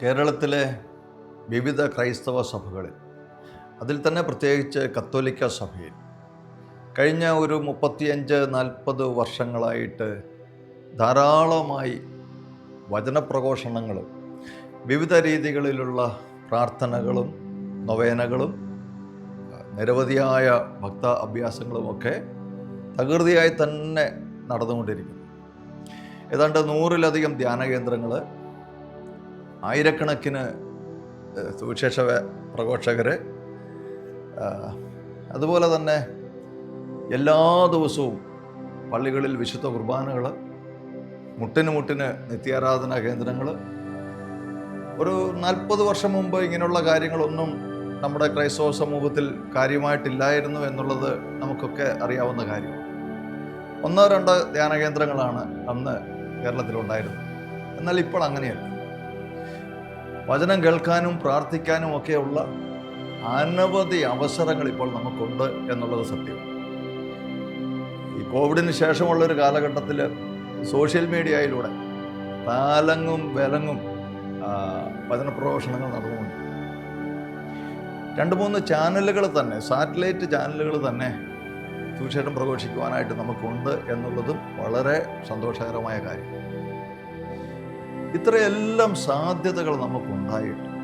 കേരളത്തിലെ വിവിധ ക്രൈസ്തവ സഭകളിൽ അതിൽ തന്നെ പ്രത്യേകിച്ച് കത്തോലിക്ക സഭയിൽ കഴിഞ്ഞ ഒരു മുപ്പത്തിയഞ്ച് നാൽപ്പത് വർഷങ്ങളായിട്ട് ധാരാളമായി വചനപ്രഘോഷണങ്ങളും വിവിധ രീതികളിലുള്ള പ്രാർത്ഥനകളും നൊവേനകളും നിരവധിയായ ഭക്ത അഭ്യാസങ്ങളുമൊക്കെ തകൃതിയായി തന്നെ നടന്നുകൊണ്ടിരിക്കുന്നു. ഏതാണ്ട് നൂറിലധികം ധ്യാന കേന്ദ്രങ്ങൾ ആയിരക്കണക്കിന് സുവിശേഷ പ്രഘോഷകർ അതുപോലെ തന്നെ എല്ലാ ദിവസവും പള്ളികളിൽ വിശുദ്ധ കുർബാനകൾ മുട്ടിന് മുട്ടിന് നിത്യാരാധന കേന്ദ്രങ്ങൾ ഒരു നാൽപ്പത് വർഷം മുമ്പ് ഇങ്ങനെയുള്ള കാര്യങ്ങളൊന്നും നമ്മുടെ ക്രൈസ്തവ സമൂഹത്തിൽ കാര്യമായിട്ടില്ലായിരുന്നു എന്നുള്ളത് നമുക്കൊക്കെ അറിയാവുന്ന കാര്യം. ഒന്നോ രണ്ടോ ധ്യാന കേന്ദ്രങ്ങളാണ് അന്ന് കേരളത്തിലുണ്ടായിരുന്നത്. എന്നാൽ ഇപ്പോൾ അങ്ങനെയല്ല. വചനം കേൾക്കാനും പ്രാർത്ഥിക്കാനും ഒക്കെയുള്ള അനവധി അവസരങ്ങൾ ഇപ്പോൾ നമുക്കുണ്ട് എന്നുള്ളത് സത്യം. ഈ കോവിഡിന് ശേഷമുള്ള ഒരു കാലഘട്ടത്തിൽ സോഷ്യൽ മീഡിയയിലൂടെ താലങ്ങും വിലങ്ങും വചന പ്രഭാഷണങ്ങൾ നടന്നുകൊണ്ട്. രണ്ട് മൂന്ന് ചാനലുകൾ തന്നെ സാറ്റലൈറ്റ് ചാനലുകൾ തന്നെ സുവിശേഷം പ്രഘോഷിക്കുവാനായിട്ട് നമുക്കുണ്ട് എന്നുള്ളതും വളരെ സന്തോഷകരമായ കാര്യം. ഇത്രയെല്ലാം സാധ്യതകൾ നമുക്കുണ്ടായിട്ട്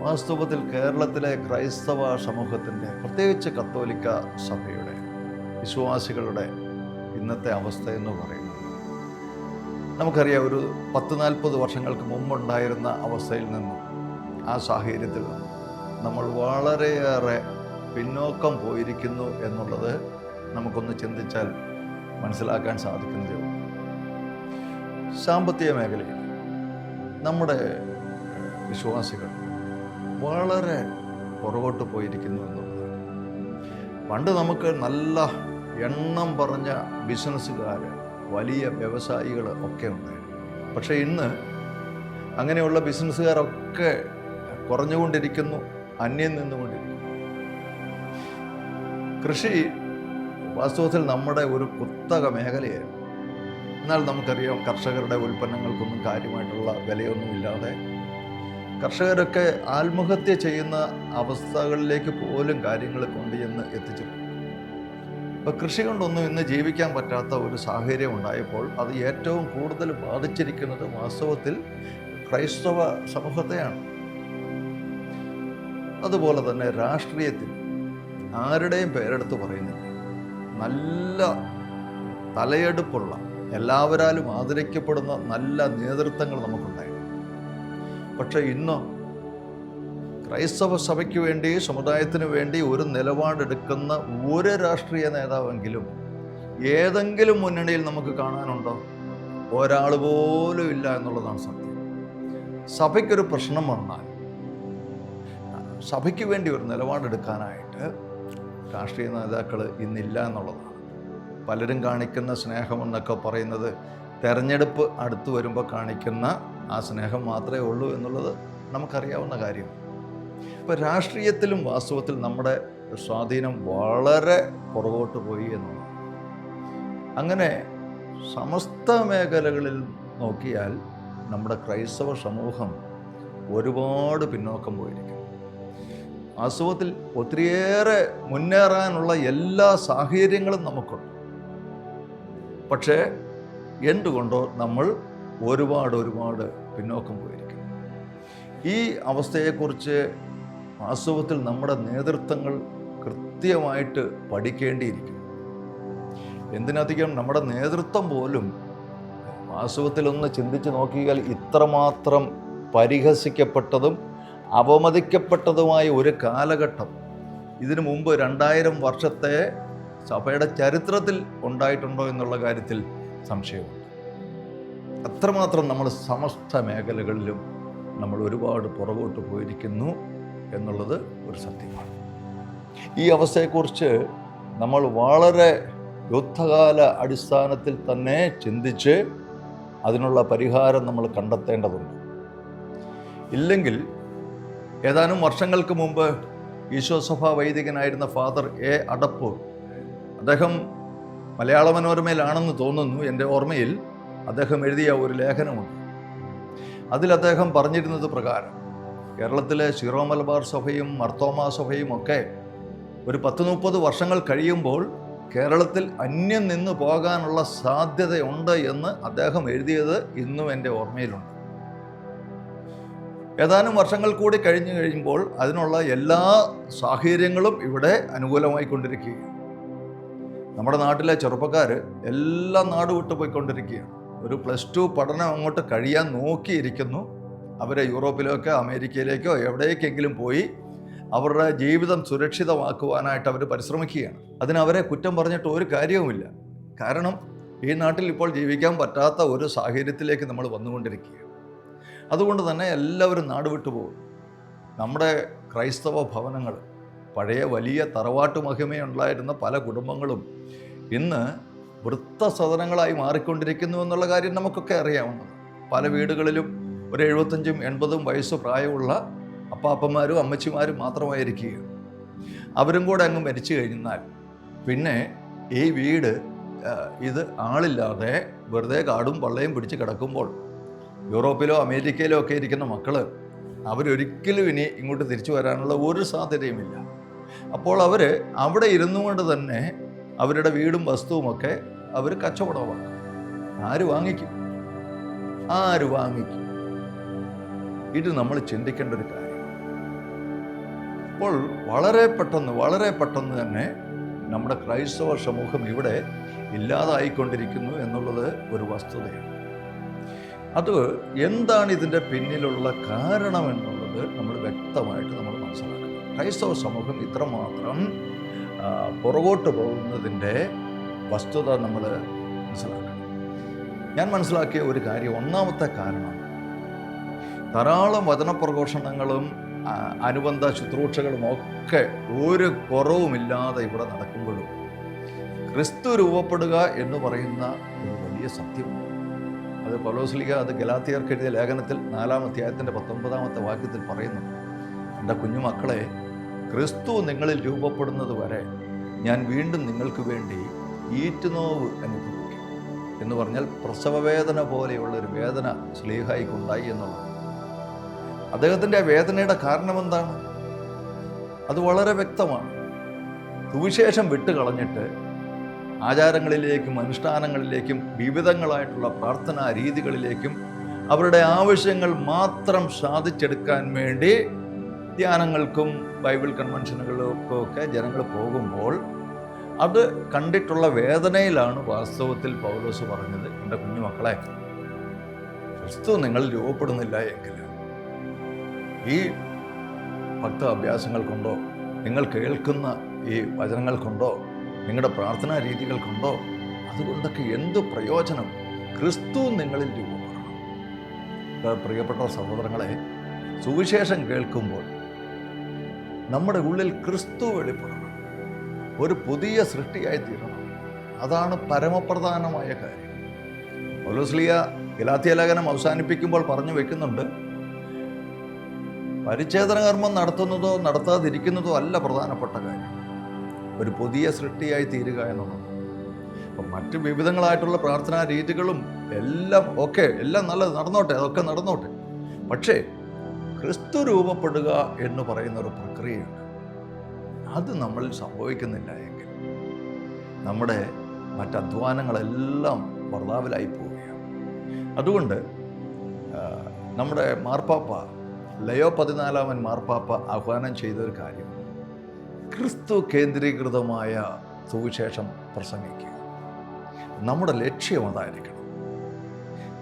വാസ്തവത്തിൽ കേരളത്തിലെ ക്രൈസ്തവ സമൂഹത്തിന്റെ പ്രത്യേകിച്ച് കത്തോലിക്ക സഭയുടെ വിശ്വാസികളുടെ ഇന്നത്തെ അവസ്ഥ എന്ന് പറയുന്നത്. നമുക്കറിയാം ഒരു പത്ത് നാൽപ്പത് വർഷങ്ങൾക്ക് മുമ്പുണ്ടായിരുന്ന അവസ്ഥയിൽ നിന്നും ആ സാഹചര്യത്തിൽ നമ്മൾ വളരെയേറെ പിന്നോക്കം പോയിരിക്കുന്നു എന്നുള്ളത് നമുക്കൊന്ന് ചിന്തിച്ചാൽ മനസ്സിലാക്കാൻ സാധിക്കുന്നതേ സാമ്പത്തിക മേഖലയിൽ നമ്മുടെ വിശ്വാസികൾ വളരെ പുറകോട്ട് പോയിരിക്കുന്നു എന്നുള്ളതാണ്. പണ്ട് നമുക്ക് നല്ല എണ്ണം പറഞ്ഞ ബിസിനസ്സുകാർ വലിയ വ്യവസായികൾ ഒക്കെ ഉണ്ടായിരുന്നു. പക്ഷേ ഇന്ന് അങ്ങനെയുള്ള ബിസിനസ്സുകാരൊക്കെ കുറഞ്ഞുകൊണ്ടിരിക്കുന്നു അന്യം നിന്നുകൊണ്ടിരിക്കുന്നു. കൃഷി വാസ്തവത്തിൽ നമ്മുടെ ഒരു കുത്തക മേഖലയായിരുന്നു. എന്നാൽ നമുക്കറിയാം കർഷകരുടെ ഉൽപ്പന്നങ്ങൾക്കൊന്നും കാര്യമായിട്ടുള്ള വിലയൊന്നുമില്ലാതെ കർഷകരൊക്കെ ആത്മഹത്യ ചെയ്യുന്ന അവസ്ഥകളിലേക്ക് പോലും കാര്യങ്ങൾ കൊണ്ടുചെന്ന് എത്തിച്ചു ഇപ്പോൾ കൃഷി കൊണ്ടൊന്നും ഇന്ന് ജീവിക്കാൻ പറ്റാത്ത ഒരു സാഹചര്യം ഉണ്ടായപ്പോൾ അത് ഏറ്റവും കൂടുതൽ ബാധിച്ചിരിക്കുന്നത് വാസ്തവത്തിൽ ക്രൈസ്തവ സമൂഹത്തെയാണ്. അതുപോലെ തന്നെ രാഷ്ട്രീയത്തിൽ ആരുടെയും പേരെടുത്ത് പറയുന്നില്ല. നല്ല തലയെടുപ്പുള്ള എല്ലാവരാലും ആദരിക്കപ്പെടുന്ന നല്ല നേതൃത്വങ്ങൾ നമുക്കുണ്ടായിരുന്നു. പക്ഷെ ഇന്ന് ക്രൈസ്തവ സഭയ്ക്ക് വേണ്ടി സമുദായത്തിന് വേണ്ടി ഒരു നിലപാടെടുക്കുന്ന ഒരു രാഷ്ട്രീയ നേതാവെങ്കിലും ഏതെങ്കിലും മുന്നണിയിൽ നമുക്ക് കാണാനുണ്ടോ? ഒരാൾ പോലും ഇല്ല എന്നുള്ളതാണ് സത്യം. സഭയ്ക്കൊരു പ്രശ്നം വന്നാൽ സഭയ്ക്ക് വേണ്ടി ഒരു നിലപാടെടുക്കാനായിട്ട് രാഷ്ട്രീയ നേതാക്കൾ ഇന്നില്ല എന്നുള്ളതാണ്. പലരും കാണിക്കുന്ന സ്നേഹമെന്നൊക്കെ പറയുന്നത് തെരഞ്ഞെടുപ്പ് അടുത്ത് വരുമ്പോൾ കാണിക്കുന്ന ആ സ്നേഹം മാത്രമേ ഉള്ളൂ എന്നുള്ളത് നമുക്കറിയാവുന്ന കാര്യം. ഇപ്പോൾ രാഷ്ട്രീയത്തിലും വാസ്തവത്തിൽ നമ്മുടെ സ്വാധീനം വളരെ പുറകോട്ട് പോയി എന്നാണ്. അങ്ങനെ സമസ്ത മേഖലകളിൽ നോക്കിയാൽ നമ്മുടെ ക്രൈസ്തവ സമൂഹം ഒരുപാട് പിന്നോക്കം പോയിരിക്കും വാസ്തവത്തിൽ ഒത്തിരിയേറെ മുന്നേറാനുള്ള എല്ലാ സാഹചര്യങ്ങളും നമുക്കുണ്ട്. പക്ഷേ എന്തുകൊണ്ടോ നമ്മൾ ഒരുപാട് ഒരുപാട് പിന്നോക്കം പോയിരിക്കുന്നു. ഈ അവസ്ഥയെക്കുറിച്ച് വാസ്തവത്തിൽ നമ്മുടെ നേതൃത്വങ്ങൾ കൃത്യമായിട്ട് പഠിക്കേണ്ടിയിരിക്കുന്നു. എന്തിനധികം നമ്മുടെ നേതൃത്വം പോലും വാസ്തവത്തിൽ ഒന്ന് ചിന്തിച്ച് നോക്കിയാൽ ഇത്രമാത്രം പരിഹസിക്കപ്പെട്ടതും അപമതിക്കപ്പെട്ടതുമായ ഒരു കാലഘട്ടം. ഇതിനു മുമ്പ് രണ്ടായിരം വർഷത്തെ സഭയുടെ ചരിത്രത്തിൽ ഉണ്ടായിട്ടുണ്ടോ എന്നുള്ള കാര്യത്തിൽ സംശയമുണ്ട്. അത്രമാത്രം നമ്മൾ സമസ്ത മേഖലകളിലും നമ്മൾ ഒരുപാട് പുറകോട്ട് പോയിരിക്കുന്നു എന്നുള്ളത് ഒരു സത്യമാണ്. ഈ അവസ്ഥയെക്കുറിച്ച് നമ്മൾ വളരെ യുദ്ധകാല അടിസ്ഥാനത്തിൽ തന്നെ ചിന്തിച്ച് അതിനുള്ള പരിഹാരം നമ്മൾ കണ്ടെത്തേണ്ടതുണ്ട്. ഇല്ലെങ്കിൽ ഏതാനും വർഷങ്ങൾക്ക് മുമ്പ് ഈശോസഭ വൈദികനായിരുന്ന ഫാദർ എ അടപ്പ് അദ്ദേഹം മലയാള മനോരമയിലാണെന്ന് തോന്നുന്നു എന്റെ ഓർമ്മയിൽ അദ്ദേഹം എഴുതിയ ഒരു ലേഖനമുണ്ട്. അതിൽ അദ്ദേഹം പറഞ്ഞിരുന്നത് പ്രകാരം കേരളത്തിലെ ശിറോ മലബാർ സഭയും മർത്തോമ സഭയും ഒക്കെ ഒരു പത്ത് മുപ്പത് വർഷങ്ങൾ കഴിയുമ്പോൾ കേരളത്തിൽ അന്യം നിന്ന് പോകാനുള്ള സാധ്യതയുണ്ട് എന്ന് അദ്ദേഹം എഴുതിയത് ഇന്നും എന്റെ ഓർമ്മയിലുണ്ട്. ഏതാനും വർഷങ്ങൾ കൂടി കഴിഞ്ഞു കഴിയുമ്പോൾ അതിനുള്ള എല്ലാ സാഹചര്യങ്ങളും ഇവിടെ അനുകൂലമായി കൊണ്ടിരിക്കുകയാണ്. നമ്മുടെ നാട്ടിലെ ചെറുപ്പക്കാർ എല്ലാം നാട് വിട്ടു പോയിക്കൊണ്ടിരിക്കുകയാണ്. ഒരു പ്ലസ് ടു പഠനം അങ്ങോട്ട് കഴിയാൻ നോക്കിയിരിക്കുന്നു. അവരെ യൂറോപ്പിലേക്കോ അമേരിക്കയിലേക്കോ എവിടേക്കെങ്കിലും പോയി അവരുടെ ജീവിതം സുരക്ഷിതമാക്കുവാനായിട്ട് അവർ പരിശ്രമിക്കുകയാണ്. അതിനവരെ കുറ്റം പറഞ്ഞിട്ട് ഒരു കാര്യവുമില്ല. കാരണം ഈ നാട്ടിൽ ഇപ്പോൾ ജീവിക്കാൻ പറ്റാത്ത ഒരു സാഹചര്യത്തിലേക്ക് നമ്മൾ വന്നുകൊണ്ടിരിക്കുകയാണ്. അതുകൊണ്ട് തന്നെ എല്ലാവരും നാട് വിട്ടു പോകും. നമ്മുടെ ക്രൈസ്തവ ഭവനങ്ങൾ പഴയ വലിയ തറവാട്ട് മഹിമയുണ്ടായിരുന്ന പല കുടുംബങ്ങളും ഇന്ന് വൃത്തസദനങ്ങളായി മാറിക്കൊണ്ടിരിക്കുന്നു എന്നുള്ള കാര്യം നമുക്കൊക്കെ അറിയാവുന്നത്. പല വീടുകളിലും ഒരു എഴുപത്തഞ്ചും എൺപതും വയസ്സ് പ്രായമുള്ള അപ്പാപ്പന്മാരും അമ്മച്ചിമാരും മാത്രമായിരിക്കുകയാണ്. അവരും കൂടെ അങ്ങ് മരിച്ചു കഴിഞ്ഞാൽ പിന്നെ ഈ വീട് ഇത് ആളില്ലാതെ വെറുതെ കാടും പള്ളയും പിടിച്ച് കിടക്കുമ്പോൾ യൂറോപ്പിലോ അമേരിക്കയിലോ ഒക്കെ ഇരിക്കുന്ന മക്കൾ അവരൊരിക്കലും ഇനി ഇങ്ങോട്ട് തിരിച്ചു വരാനുള്ള ഒരു സാധ്യതയുമില്ല. അപ്പോൾ അവർ അവിടെ ഇരുന്നു കൊണ്ട് തന്നെ അവരുടെ വീടും വസ്തുവുമൊക്കെ അവർ കച്ചവടമാക്കും ആര് വാങ്ങിക്കും? ആര് വാങ്ങിക്കും? ഇത് നമ്മൾ ചിന്തിക്കേണ്ട ഒരു കാര്യം. അപ്പോൾ വളരെ പെട്ടെന്ന് വളരെ പെട്ടെന്ന് തന്നെ നമ്മുടെ ക്രൈസ്തവ സമൂഹം ഇവിടെ ഇല്ലാതായിക്കൊണ്ടിരിക്കുന്നു എന്നുള്ളത് ഒരു വസ്തുതയാണ്. അത് എന്താണ് ഇതിന്റെ പിന്നിലുള്ള കാരണം എന്നുള്ളത് നമ്മൾ വ്യക്തമായിട്ട് നമ്മൾ മനസ്സിലാക്കണം. ക്രൈസ്തവ സമൂഹം ഇത്രമാത്രം പുറകോട്ട് പോകുന്നതിന്റെ വസ്തുത നമ്മൾ മനസ്സിലാക്കണം. ഞാൻ മനസ്സിലാക്കിയ ഒരു കാര്യം ഒന്നാമത്തെ കാരണം ധാരാളം വചനപ്രഘോഷണങ്ങളും അനുബന്ധ ശുശ്രൂഷകളും ഒക്കെ ഒരു കുറവുമില്ലാതെ ഇവിടെ നടക്കുമ്പോഴും ക്രിസ്തു രൂപപ്പെടുക എന്ന് പറയുന്ന ഒരു വലിയ സത്യമുണ്ട് അത് പൗലോസ്ലിക അത് ഗലാത്തിയർക്ക് എഴുതിയ ലേഖനത്തിൽ നാലാം അധ്യായത്തിന്റെ പത്തൊമ്പതാമത്തെ വാക്യത്തിൽ പറയുന്നു എന്റെ കുഞ്ഞുമക്കളെ ക്രിസ്തു നിങ്ങളിൽ രൂപപ്പെടുന്നത് വരെ ഞാൻ വീണ്ടും നിങ്ങൾക്ക് വേണ്ടി ഈറ്റുനോവ് അനുഭവിക്കും എന്ന് പറഞ്ഞാൽ പ്രസവവേദന പോലെയുള്ള ഒരു വേദന സ്ലീഹായിക്കുണ്ടായി എന്നുള്ളത് അദ്ദേഹത്തിന്റെ വേദനയുടെ കാരണം എന്താണ് അത് വളരെ വ്യക്തമാണ്. സുവിശേഷം വിട്ടുകളഞ്ഞിട്ട് ആചാരങ്ങളിലേക്കും അനുഷ്ഠാനങ്ങളിലേക്കും വിവിധങ്ങളായിട്ടുള്ള പ്രാർത്ഥനാ രീതികളിലേക്കും അവരുടെ ആവശ്യങ്ങൾ മാത്രം സാധിച്ചെടുക്കാൻ വേണ്ടി ധ്യാനങ്ങൾക്കും ബൈബിൾ കൺവെൻഷനുകൾക്കും ഒക്കെ ജനങ്ങൾ പോകുമ്പോൾ അത് കണ്ടിട്ടുള്ള വേദനയിലാണ് വാസ്തവത്തിൽ പൗലോസ് പറഞ്ഞത് എന്റെ കുഞ്ഞുമക്കളെ ക്രിസ്തു നിങ്ങൾ രൂപപ്പെടുന്നില്ല എങ്കിൽ ഈ ഭക്ത അഭ്യാസങ്ങൾ കൊണ്ടോ നിങ്ങൾ കേൾക്കുന്ന ഈ വചനങ്ങൾ കൊണ്ടോ നിങ്ങളുടെ പ്രാർത്ഥനാ രീതികൾ കൊണ്ടോ അതുകൊണ്ടൊക്കെ എന്ത് പ്രയോജനം? ക്രിസ്തു നിങ്ങളിൽ രൂപപ്പെടണം. പ്രിയപ്പെട്ട സഹോദരങ്ങളെ സുവിശേഷം കേൾക്കുമ്പോൾ നമ്മുടെ ഉള്ളിൽ ക്രിസ്തു വെളിപ്പെടണം. ഒരു പുതിയ സൃഷ്ടിയായി തീരണം അതാണ് പരമപ്രധാനമായ കാര്യം. പൗലോസ്ലിയ ഗലാത്തിയ ലേഖനം അവസാനിപ്പിക്കുമ്പോൾ പറഞ്ഞു വെക്കുന്നുണ്ട് പരിച്ഛേദന കർമ്മം നടത്തുന്നതോ നടത്താതിരിക്കുന്നതോ അല്ല പ്രധാനപ്പെട്ട കാര്യം. ഒരു പുതിയ സൃഷ്ടിയായി തീരുക എന്നുള്ളത്. അപ്പം മറ്റ് വിവിധങ്ങളായിട്ടുള്ള പ്രാർത്ഥനാ രീതികളും എല്ലാം ഓക്കെ എല്ലാം നല്ലത് നടന്നോട്ടെ അതൊക്കെ നടന്നോട്ടെ. പക്ഷേ ക്രിസ്തു രൂപപ്പെടുക എന്ന് പറയുന്ന ഒരു പ്രക്രിയയുണ്ട്. അത് നമ്മളിൽ സംഭവിക്കുന്നില്ല എങ്കിൽ നമ്മുടെ മറ്റധ്വാനങ്ങളെല്ലാം വർദ്ധാവിലായി പോവുകയാണ്. അതുകൊണ്ട് നമ്മുടെ മാർപ്പാപ്പ ലയോ പതിനാലാമൻ മാർപ്പാപ്പ ആഹ്വാനം ചെയ്ത ഒരു കാര്യം ക്രിസ്തു കേന്ദ്രീകൃതമായ സുവിശേഷം പ്രസംഗിക്കുക. നമ്മുടെ ലക്ഷ്യം അതായിരിക്കണം.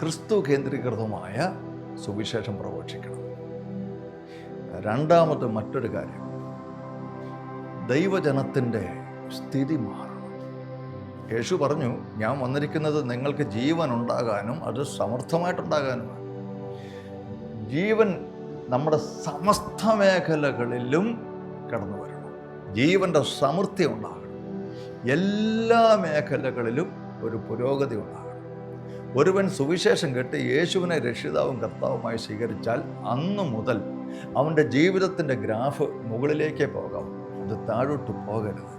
ക്രിസ്തു കേന്ദ്രീകൃതമായ സുവിശേഷം പ്രഘോഷിക്കണം. രണ്ടാമത് മറ്റൊരു കാര്യം. ദൈവജനത്തിന്റെ സ്ഥിതി മാറണം. യേശു പറഞ്ഞു ഞാൻ വന്നിരിക്കുന്നത് നിങ്ങൾക്ക് ജീവൻ ഉണ്ടാകാനും അത് സമർത്ഥമായിട്ടുണ്ടാകാനുമാണ്. ജീവൻ നമ്മുടെ സമസ്ത മേഖലകളിലും കടന്നു വരണം. ജീവന്റെ സമൃദ്ധി ഉണ്ടാകണം. എല്ലാ മേഖലകളിലും ഒരു പുരോഗതി ഉണ്ടാകണം. ഒരുവൻ സുവിശേഷം കേട്ട് യേശുവിനെ രക്ഷിതാവും കർത്താവുമായി സ്വീകരിച്ചാൽ അന്നു മുതൽ അവന്റെ ജീവിതത്തിന്റെ ഗ്രാഫ് മുകളിലേക്കേ പോകാം. അത് താഴോട്ട് പോകരുത്.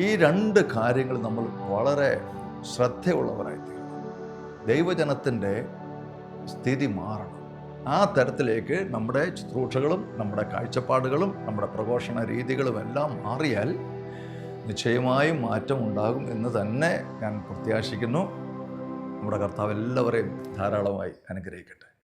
ഈ രണ്ട് കാര്യങ്ങൾ നമ്മൾ വളരെ ശ്രദ്ധയുള്ളവരായിത്തീരണം ദൈവജനത്തിന്റെ സ്ഥിതി മാറണം. ആ തരത്തിലേക്ക് നമ്മുടെ ശുശ്രൂഷകളും നമ്മുടെ കാഴ്ചപ്പാടുകളും നമ്മുടെ പ്രഘോഷണ രീതികളും എല്ലാം മാറിയാൽ നിശ്ചയമായും മാറ്റം ഉണ്ടാകും എന്ന് തന്നെ ഞാൻ പ്രത്യാശിക്കുന്നു. നമ്മുടെ കർത്താവ് എല്ലാവരെയും ധാരാളമായി അനുഗ്രഹിക്കട്ടെ.